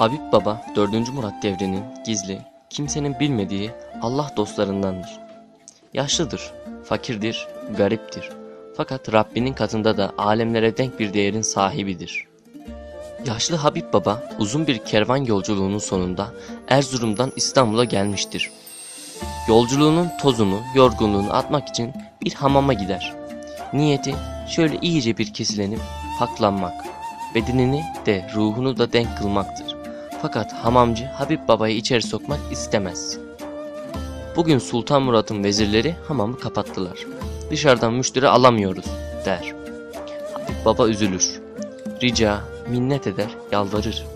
Habib Baba 4. Murat devrinin gizli, kimsenin bilmediği Allah dostlarındandır. Yaşlıdır, fakirdir, gariptir. Fakat Rabbinin katında da alemlere denk bir değerin sahibidir. Yaşlı Habib Baba uzun bir kervan yolculuğunun sonunda Erzurum'dan İstanbul'a gelmiştir. Yolculuğunun tozunu, yorgunluğunu atmak için bir hamama gider. Niyeti şöyle iyice bir kesilenip paklanmak, bedenini de ruhunu da denk kılmaktır. Fakat hamamcı Habib Baba'yı içeri sokmak istemez. Bugün Sultan Murat'ın vezirleri hamamı kapattılar. Dışarıdan müşteri alamıyoruz der. Habib Baba üzülür. Rica, minnet eder, yalvarır.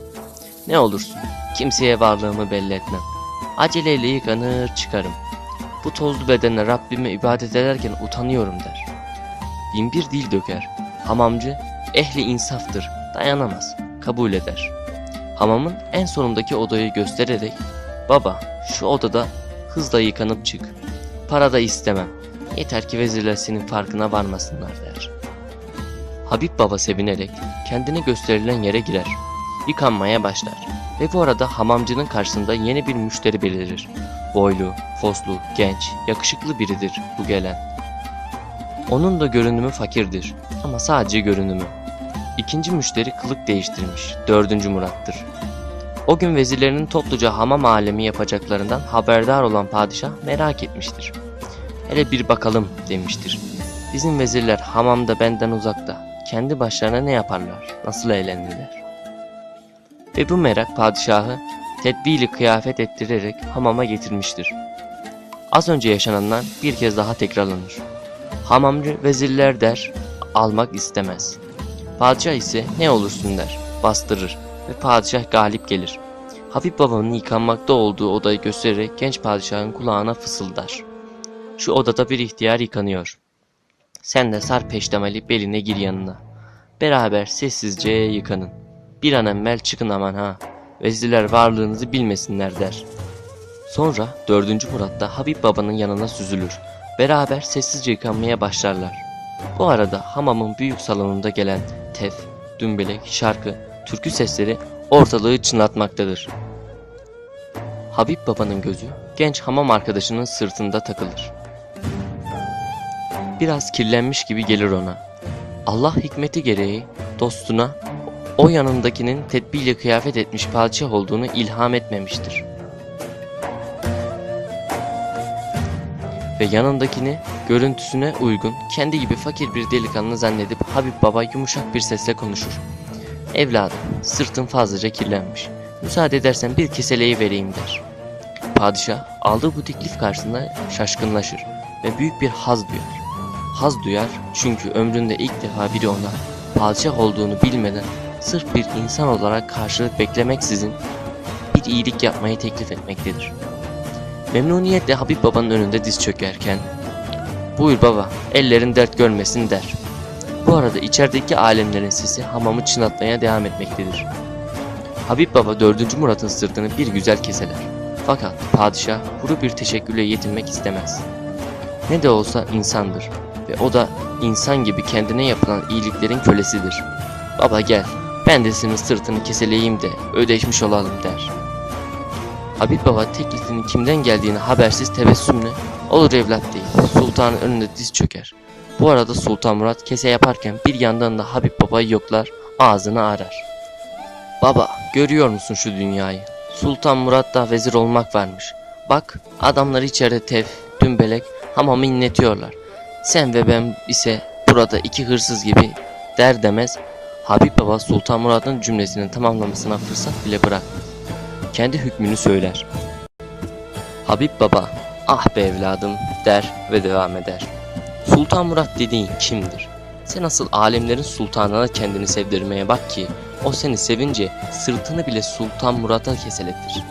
Ne olursun, kimseye varlığımı belli etmem. Aceleyle yıkanır çıkarım. Bu tozlu bedenle Rabbime ibadet ederken utanıyorum der. Bin bir dil döker. Hamamcı ehli insaftır, dayanamaz, kabul eder. Hamamın en sonundaki odayı göstererek Baba şu odada hızla yıkanıp çık. Para da istemem. Yeter ki vezirler senin farkına varmasınlar der. Habib Baba sevinerek kendine gösterilen yere girer. Yıkanmaya başlar. Ve bu arada hamamcının karşısında yeni bir müşteri belirir. Boylu, foslu, genç, yakışıklı biridir bu gelen. Onun da görünümü fakirdir ama sadece görünümü. İkinci müşteri kılık değiştirmiş, dördüncü Murat'tır. O gün vezirlerinin topluca hamam alemi yapacaklarından haberdar olan padişah merak etmiştir. Hele bir bakalım demiştir. Bizim vezirler hamamda benden uzakta. Kendi başlarına ne yaparlar? Nasıl eğlenirler? Ve bu merak padişahı tedbili kıyafet ettirerek hamama getirmiştir. Az önce yaşananlar bir kez daha tekrarlanır. Hamamcı vezirler der, almak istemez. Padişah ise ne olursun der, bastırır ve padişah galip gelir. Habib babanın yıkanmakta olduğu odayı göstererek genç padişahın kulağına fısıldar. Şu odada bir ihtiyar yıkanıyor. Sen de sar peştemali beline gir yanına. Beraber sessizce yıkanın. Bir an evvel çıkın aman ha. Vezirler varlığınızı bilmesinler der. Sonra 4. Murat da Habib babanın yanına süzülür. Beraber sessizce yıkanmaya başlarlar. Bu arada hamamın büyük salonunda gelen tef, dümbelek, şarkı, türkü sesleri ortalığı çınlatmaktadır. Habib babanın gözü genç hamam arkadaşının sırtında takılır. Biraz kirlenmiş gibi gelir ona. Allah hikmeti gereği dostuna o yanındakinin tedbirle kıyafet etmiş padişah olduğunu ilham etmemiştir. Ve yanındakini görüntüsüne uygun kendi gibi fakir bir delikanlı zannedip Habib Baba yumuşak bir sesle konuşur. Evladım, sırtın fazlaca kirlenmiş. Müsaade edersen bir keseleyi vereyim der. Padişah aldığı bu teklif karşısında şaşkınlaşır ve büyük bir haz duyar. Haz duyar çünkü ömründe ilk defa biri ona padişah olduğunu bilmeden sırf bir insan olarak karşılık beklemeksizin bir iyilik yapmayı teklif etmektedir. Memnuniyetle Habib babanın önünde diz çökerken Buyur baba, ellerin dert görmesin der. Bu arada içerideki alemlerin sesi hamamı çınlatmaya devam etmektedir. Habib baba 4. Murat'ın sırtını bir güzel keseler. Fakat padişah kuru bir teşekkürle yetinmek istemez. Ne de olsa insandır ve o da insan gibi kendine yapılan iyiliklerin kölesidir. Baba gel, ben de senin sırtını keseleyeyim de ödeşmiş olalım der. Habib Baba teklifinin kimden geldiğini habersiz tebessümle olur evlat değil. Sultanın önünde diz çöker. Bu arada Sultan Murat kese yaparken bir yandan da Habib Baba'yı yoklar, ağzını arar. Baba, görüyor musun şu dünyayı? Sultan Murat'ta vezir olmak varmış. Bak, adamlar içeride tev, dümbelek, hamamı inletiyorlar. Sen ve ben ise burada iki hırsız gibi der demez Habib Baba Sultan Murat'ın cümlesinin tamamlamasına fırsat bile bırakmaz. Kendi hükmünü söyler. Habib Baba, ah be evladım der ve devam eder. Sultan Murat dediğin kimdir? Sen asıl alemlerin sultanına kendini sevdirmeye bak ki o seni sevince sırtını bile Sultan Murat'a keseletir.